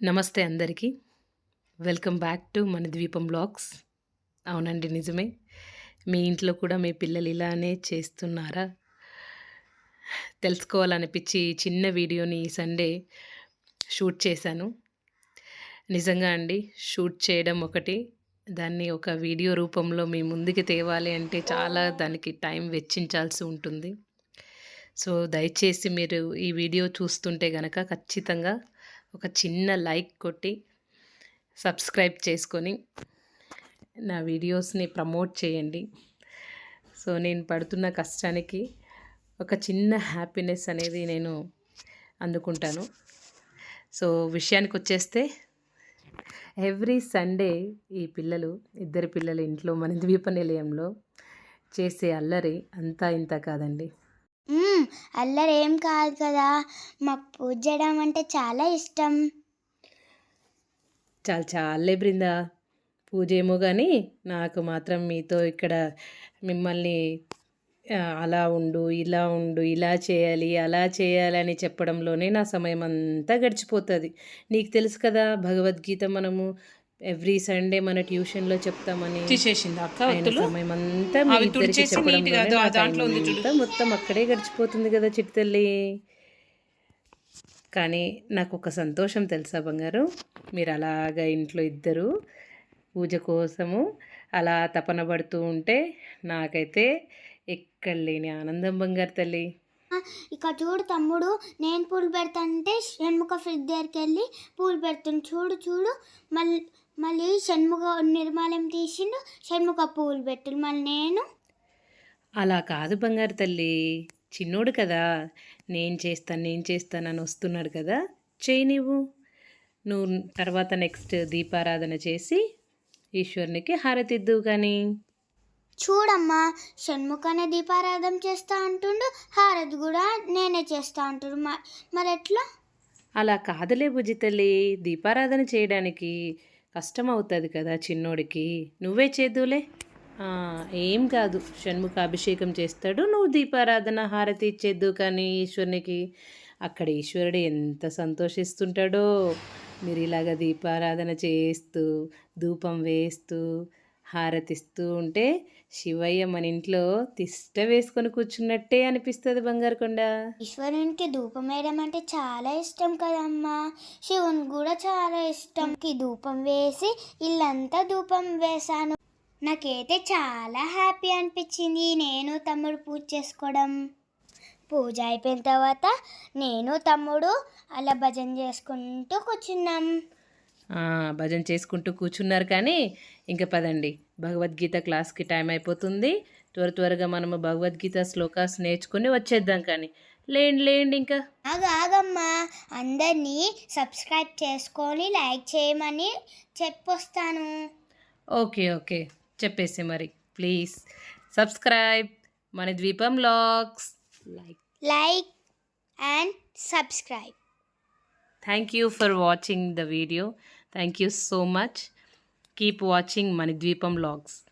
నమస్తే అందరికీ. Welcome back to మన ద్వీపం బ్లాగ్స్ అవునండి నిజమే. మీ ఇంట్లో కూడా మీ పిల్లలు ఇలానే చేస్తున్నారా? తెలుసుకోవాలనిపించి చిన్న వీడియోని ఈ సండే షూట్ చేశాను. నిజంగా అండి షూట్ చేయడం ఒకటి దాన్ని ఒక వీడియో రూపంలో మీ ముందుకి తేవాలి అంటే చాలా దానికి టైం వెచ్చించాల్సి ఉంటుంది. సో దయచేసి మీరు ఈ వీడియో చూస్తుంటే గనక ఖచ్చితంగా ఒక చిన్న లైక్ కొట్టి సబ్స్క్రైబ్ చేసుకొని నా వీడియోస్ని ప్రమోట్ చేయండి. సో నేను పడుతున్న కష్టానికి ఒక చిన్న హ్యాపీనెస్ అనేది నేను అందుకుంటాను. సో విషయానికి వచ్చేస్తే ఎవ్రీ సండే ఈ పిల్లలు ఇద్దరు పిల్లలు ఇంట్లో మన ద్వీప నిలయంలో చేసే అల్లరి అంతా ఇంత కాదండి. అల్లరేం కాదు కదా. మాకు పూజ చేయడం అంటే చాలా ఇష్టం. చాలా చాలే బృందా. పూజ ఏమో కానీ నాకు మాత్రం మీతో ఇక్కడ మిమ్మల్ని అలా ఉండు ఇలా ఉండు ఇలా చేయాలి అలా చేయాలని చెప్పడంలోనే నా సమయం అంతా గడిచిపోతుంది. నీకు తెలుసు కదా భగవద్గీత మనము ఎవ్రీ సండే మన చెప్తామని తీసేసింది అక్క ఆయన ఒత్తులు సమయం అంతా మొత్తం అక్కడే గడిచిపోతుంది కదా చిట్టతల్లి కానీ నాకు ఒక సంతోషం తెలుసా బంగారు? మీరు అలాగా ఇంట్లో ఇద్దరు పూజ కోసము అలా తపన పడుతూ ఉంటే నాకైతే ఎక్కడ లేని ఆనందం బంగారు తల్లి. ఇక చూడు తమ్ముడు నేను పూలు పెడతానంటే షణ్ముఖ ఫ్రిడ్జ్ దగ్గరికి వెళ్ళి పూలు పెడుతుంది చూడు చూడు మళ్ళీ మళ్ళీ షణ్ముఖ నిర్మాలయం తీసిండు షణ్ముఖ పూలు పెట్టు మళ్ళీ నేను. అలా కాదు బంగారు తల్లి చిన్నోడు కదా నేను చేస్తాను నేను చేస్తాను అని వస్తున్నాడు కదా చేయి నువ్వు నువ్వు తర్వాత నెక్స్ట్ దీపారాధన చేసి ఈశ్వరునికి హారతిద్దు కానీ చూడమ్మా షణ్ముఖనే దీపారాధన చేస్తా అంటుండు హారతి కూడా నేనే చేస్తా అంటుండు. మరి ఎట్లా అలా కాదులే బుజ్జి తల్లి దీపారాధన చేయడానికి కష్టం అవుతుంది కదా చిన్నోడికి. నువ్వే చేదులే. ఏం కాదు. షణ్ముఖ అభిషేకం చేస్తాడు. నువ్వు దీపారాధన హారతి ఇచ్చేద్దు కానీ ఈశ్వరునికి. అక్కడ ఈశ్వరుడు ఎంత సంతోషిస్తుంటాడో. మీరు ఇలాగ దీపారాధన చేస్తూ ధూపం వేస్తూ హారతిస్తూ ఉంటే శివయ్య మన ఇంట్లో తిష్ట వేసుకొని కూర్చున్నట్టే అనిపిస్తుంది బంగారు కొండ ఈశ్వరునికి ధూపం వేయడం అంటే చాలా ఇష్టం కదమ్మా. శివునికి కూడా చాలా ఇష్టంకి ధూపం వేసి ఇల్లంతా ధూపం వేశాను. నాకైతే చాలా హ్యాపీ అనిపించింది నేను తమ్ముడు పూజ చేసుకోవడం. పూజ అయిపోయిన తర్వాత నేను తమ్ముడు అలా భజన చేసుకుంటూ కూర్చున్నాం. భజన చేసుకుంటూ కూర్చున్నారు కానీ ఇంకా పదండి. భగవద్గీత క్లాస్కి టైం అయిపోతుంది. త్వర త్వరగా మనము భగవద్గీత శ్లోకాస్ నేర్చుకుని వచ్చేద్దాం కానీ. లేండి లేండి ఇంకా. ఆగు, ఆగమ్మా. అందరినీ సబ్స్క్రైబ్ చేసుకొని లైక్ చేయమని చెప్పొస్తాను. Okay okay. చెప్పేసి మరి ప్లీజ్. సబ్స్క్రైబ్ మన ద్వీపం vlogs like. Like and subscribe. Thank you for watching the video. Thank you so much. Keep watching Manidvipam Logs.